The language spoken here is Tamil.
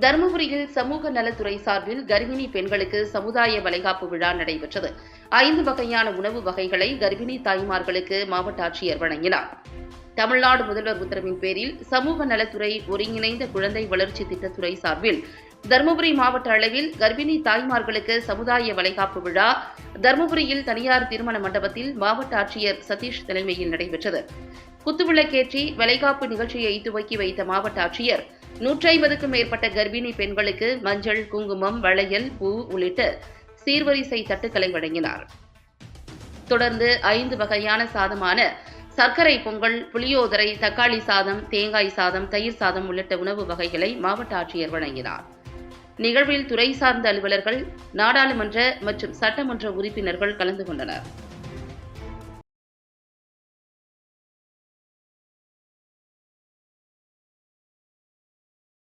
தருமபுரியில் சமூக நலத்துறை சார்பில் கர்ப்பிணி பெண்களுக்கு சமுதாய வளைகாப்பு விழா நடைபெற்றது. ஐந்து வகையான உணவு வகைகளை கர்ப்பிணி தாய்மார்களுக்கு மாவட்ட ஆட்சியர் வழங்கினார். தமிழ்நாடு முதல்வர் உத்தரவின் பேரில் சமூக நலத்துறை ஒருங்கிணைந்த குழந்தை வளர்ச்சி திட்டத்துறை சார்பில் தருமபுரி மாவட்ட அளவில் கர்ப்பிணி தாய்மார்களுக்கு சமுதாய வளைகாப்பு விழா தருமபுரியில் தனியார் திருமண மண்டபத்தில் மாவட்ட ஆட்சியர் சதீஷ் தலைமையில் நடைபெற்றது. குத்துவிளக்கேற்றி வளைகாப்பு நிகழ்ச்சியை துவக்கி வைத்த மாவட்ட ஆட்சியர் நூற்றி ஐம்பதுக்கும் மேற்பட்ட கர்ப்பிணி பெண்களுக்கு மஞ்சள் குங்குமம் வளையல் பூ உள்ளிட்ட சீர்வரிசை தட்டுக்களை வழங்கினார். தொடர்ந்து ஐந்து வகையான சாதமான சர்க்கரை பொங்கல் புளியோதரை தக்காளி சாதம் தேங்காய் சாதம் தயிர் சாதம் உள்ளிட்ட உணவு வகைகளை மாவட்ட ஆட்சியர் வழங்கினார். நிகழ்வில் துறை சார்ந்த அலுவலர்கள் நாடாளுமன்ற மற்றும் சட்டமன்ற உறுப்பினர்கள் கலந்து கொண்டனர்.